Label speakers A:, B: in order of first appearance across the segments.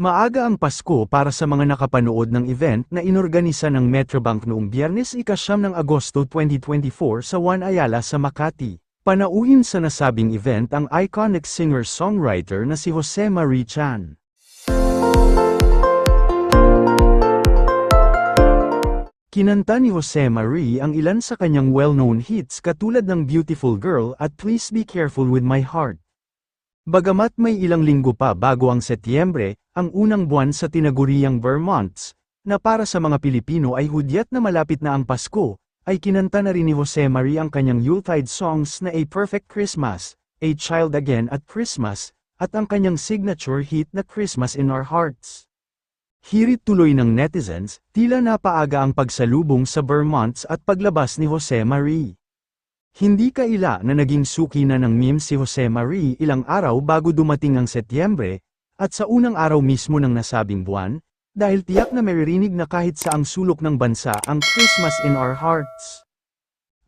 A: Maaga ang Pasko para sa mga nakapanood ng event na inorganisa ng Metrobank noong Biyernes ikasyam ng Agosto 2024 sa Juan Ayala sa Makati. Panauhin sa nasabing event ang iconic singer-songwriter na si Jose Marie Chan. Kinanta ni Jose Marie ang ilan sa kanyang well-known hits katulad ng Beautiful Girl at Please Be Careful With My Heart. Bagamat may ilang linggo pa bago ang Setyembre, ang unang buwan sa tinaguriang Vermonts, na para sa mga Pilipino ay hudyat na malapit na ang Pasko, ay kinanta na rin ni Jose Marie ang kanyang Yuletide songs na A Perfect Christmas, A Child Again at Christmas, at ang kanyang signature hit na Christmas in Our Hearts. Hirit tuloy ng netizens, tila napaaga ang pagsalubong sa Vermonts at paglabas ni Jose Marie. Hindi kaila na naging suki na ng meme si Jose Marie ilang araw bago dumating ang Setyembre, at sa unang araw mismo ng nasabing buwan, dahil tiyak na maririnig na kahit sa ang sulok ng bansa ang Christmas in Our Hearts.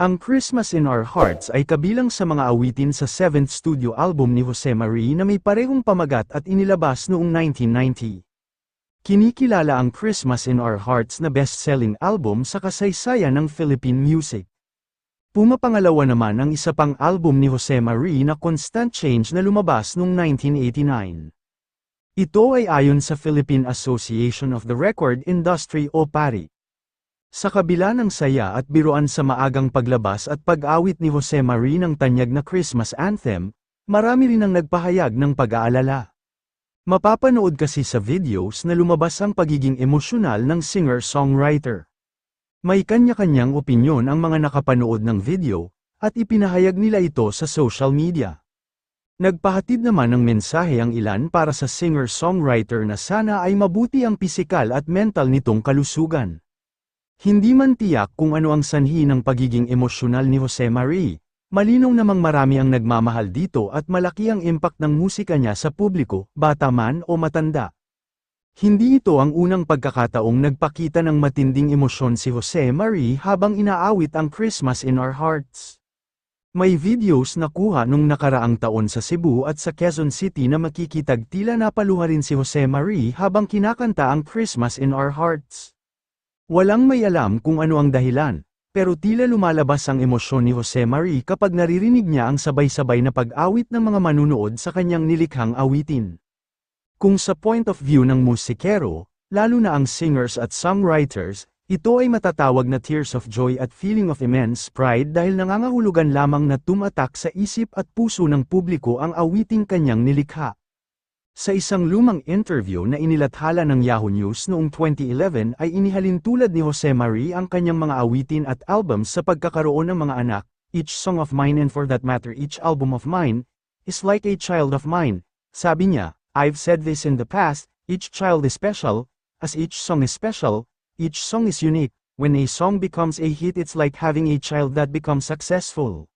A: Ang Christmas in Our Hearts ay kabilang sa mga awitin sa 7th studio album ni Jose Marie na may parehong pamagat at inilabas noong 1990. Kinikilala ang Christmas in Our Hearts na best-selling album sa kasaysayan ng Philippine music. Pumapangalawa naman ang isa pang album ni Jose Marie na Constant Change na lumabas noong 1989. Ito ay ayon sa Philippine Association of the Record Industry o PARI. Sa kabila ng saya at biruan sa maagang paglabas at pag-awit ni Jose Marie ng tanyag na Christmas anthem, marami rin ang nagpahayag ng pag-aalala. Mapapanood kasi sa videos na lumabas ang pagiging emosyonal ng singer-songwriter. May kanya-kanyang opinyon ang mga nakapanood ng video, at ipinahayag nila ito sa social media. Nagpahatid naman ng mensahe ang ilan para sa singer-songwriter na sana ay mabuti ang pisikal at mental nitong kalusugan. Hindi man tiyak kung ano ang sanhi ng pagiging emosyonal ni Jose Marie, Malinaw namang marami ang nagmamahal dito at malaki ang impact ng musika niya sa publiko, bata man o matanda. Hindi ito ang unang pagkakataong nagpakita ng matinding emosyon si Jose Marie habang inaawit ang Christmas in Our Hearts. May videos na kuha nung nakaraang taon sa Cebu at sa Quezon City na makikitag tila napaluha rin si Jose Marie habang kinakanta ang Christmas in Our Hearts. Walang may alam kung ano ang dahilan, pero tila lumalabas ang emosyon ni Jose Marie kapag naririnig niya ang sabay-sabay na pag-awit ng mga manunood sa kanyang nilikhang awitin. Kung sa point of view ng musikero, lalo na ang singers at songwriters, ito ay matatawag na tears of joy at feeling of immense pride dahil nangangahulugan lamang na tumatak sa isip at puso ng publiko ang awiting kanyang nilikha. Sa isang lumang interview na inilathala ng Yahoo News noong 2011 ay inihalin tulad ni Jose Marie ang kanyang mga awitin at albums sa pagkakaroon ng mga anak, each song of mine and for that matter each album of mine, is like a child of mine. Sabi niya, I've said this in the past, each child is special, as each song is special, each song is unique, when a song becomes a hit it's like having a child that becomes successful.